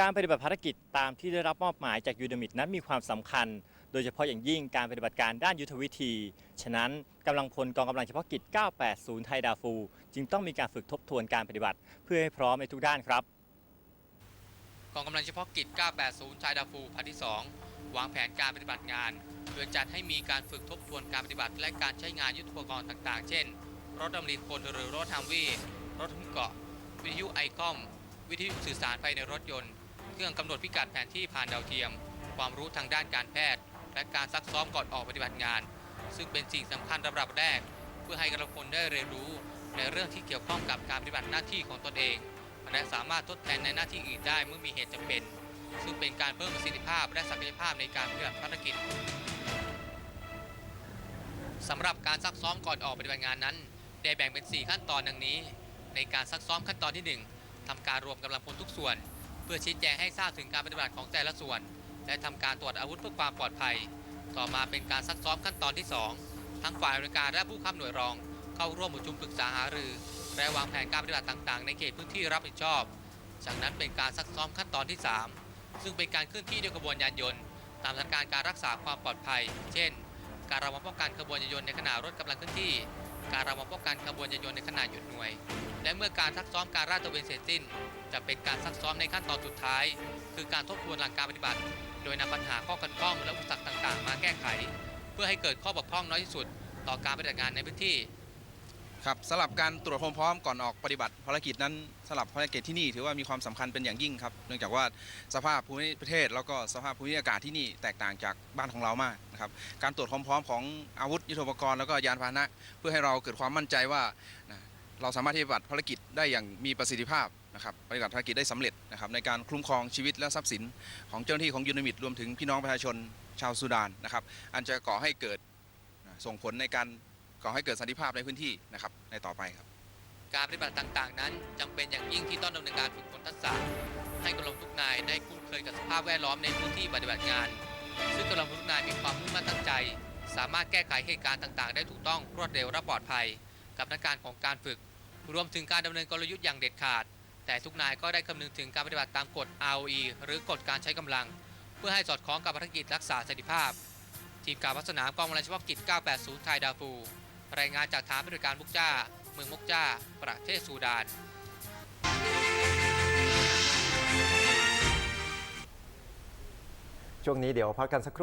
การปฏิบัติภารกิจตามที่ได้รับมอบหมายจากยูดมิดนั้นมีความสำคัญ โดยเฉพาะอย่างยิ่งการปฏิบัติการด้านยุทธวิธี ฉะนั้นกำลังพลกองกำลังเฉพาะกิจ 980 ไทยดาฟู จึงต้องมีการฝึกทบทวนการปฏิบัติ เพื่อให้พร้อมในทุกด้านครับ กองกำลังเฉพาะกิจ 980ชายดาฟูภาคที่ 2 วางแผนการปฏิบัติงานโดยจัดให้มีการฝึกทบทวนการปฏิบัติ และการใช้งานยุทธปกรณ์ต่างๆ เช่น รถดำริคนหรือรถฮัมวี่รถหุ้มเกาะ วิทยุไอคอม วิทยุสื่อสารภายในรถยนต์ เครื่องกำหนดพิกัดแผนที่ผ่านดาวเทียม ความรู้ทางด้านการแพทย์ และการซักซ้อมก่อนออกปฏิบัติงาน ซึ่งเป็นสิ่งสำคัญระดับแรก เพื่อให้กำลังพลได้เรียนรู้ในเรื่องที่เกี่ยวข้องกับการปฏิบัติหน้าที่ของตนเอง และสามารถทดแทนในหน้าที่อื่นได้เมื่อมีเหตุจำเป็น ซึ่งเป็นการเพิ่มประสิทธิภาพและศักยภาพในการปฏิบัติภารกิจสำหรับการซักซ้อมก่อนออกปฏิบัติงานนั้น ได้แบ่งเป็น 4 ขั้นตอนดังนี้ ในการซักซ้อมขั้นตอนที่ 1ทำการรวมกำลังพลทุกส่วน เพื่อชี้แจงให้ทราบถึงการปฏิบัติของแต่ละส่วน และทำการตรวจอาวุธเพื่อความปลอดภัย ต่อมาเป็นการซักซ้อมขั้นตอนที่ 2 ทั้งฝ่ายบริการและผู้ข้ามหน่วยรอง เข้าร่วมประชุมปรึกษาหารือ และวางแผนการปฏิบัติต่างๆ ในเขตพื้นที่รับผิดชอบ จากนั้นเป็นการซักซ้อมขั้นตอนที่ 3 ซึ่งเป็นการเคลื่อนที่ด้วยกระบวนยานยนต์ ตามสถานการณ์การรักษาความปลอดภัย เช่น การระวังป้องกันขบวนยานยนต์ในขณะรถกำลังเคลื่อนที่ การระวังป้องกันขบวนยานยนต์ในขณะหยุดหน่วย และเมื่อการซักซ้อมการราดตระเวนเสร็จสิ้น จะเป็นการซักซ้อมในขั้นตอนสุดท้าย คือการทบทวนหลักการปฏิบัติ โดยนำปัญหาข้อขัดข้องและอุปสรรคต่างๆ มาแก้ไข เพื่อให้เกิดข้อบกพร่องน้อยที่สุด ต่อการปฏิบัติงานในพื้นที่ ครับสำหรับการตรวจความพร้อมก่อนออกปฏิบัติภารกิจนั้นสำหรับภารกิจที่นี่ถือว่ามีความสำคัญเป็นอย่างยิ่งครับ เนื่องจากว่าสภาพภูมิประเทศ แล้วก็สภาพภูมิอากาศที่นี่แตกต่างจากบ้านของเรามากนะครับการตรวจความพร้อมของอาวุธยุทโธปกรณ์แล้วก็ยานพาหนะ เพื่อให้เราเกิดความมั่นใจว่าเราสามารถปฏิบัติภารกิจได้อย่างมีประสิทธิภาพนะครับปฏิบัติภารกิจได้สำเร็จนะครับในการคุ้มครองชีวิตและทรัพย์สิน ของเจ้าหน้าที่ของยูนิมิตรวมถึงพี่น้องประชาชนชาวซูดานนะครับอันจะก่อให้เกิดส่งผลในการ ก่อให้เกิดสันติภาพในพื้นที่นะครับในต่อไปครับ การปฏิบัติต่างๆ นั้นจำเป็นอย่างยิ่งที่ต้องดำเนินการฝึกฝนทักษะให้กำลังทุกนายได้คุ้นเคยกับสภาพแวดล้อมในพื้นที่ปฏิบัติงาน ซึ่งกำลังทุกนายมีความมุ่งมั่นตั้งใจ สามารถแก้ไขเหตุการณ์ต่างๆ ได้ถูกต้องรวดเร็วและปลอดภัย กับนักการของการฝึก รวมถึงการดำเนินกลยุทธ์อย่างเด็ดขาด แต่ทุกนายก็ได้คำนึงถึงการปฏิบัติตามกฎ ROE หรือกฎการใช้กำลัง เพื่อให้สอดคล้องกับภารกิจรักษาสถียรภาพ ทีมการพัฒนากองกำลังเฉพาะกิจ 980 ไทยดาฟู รายงานจากฐานบริการมุกจ้า เมืองมุกจ้า ประเทศซูดาน ช่วงนี้เดี๋ยวพักกันสักครู่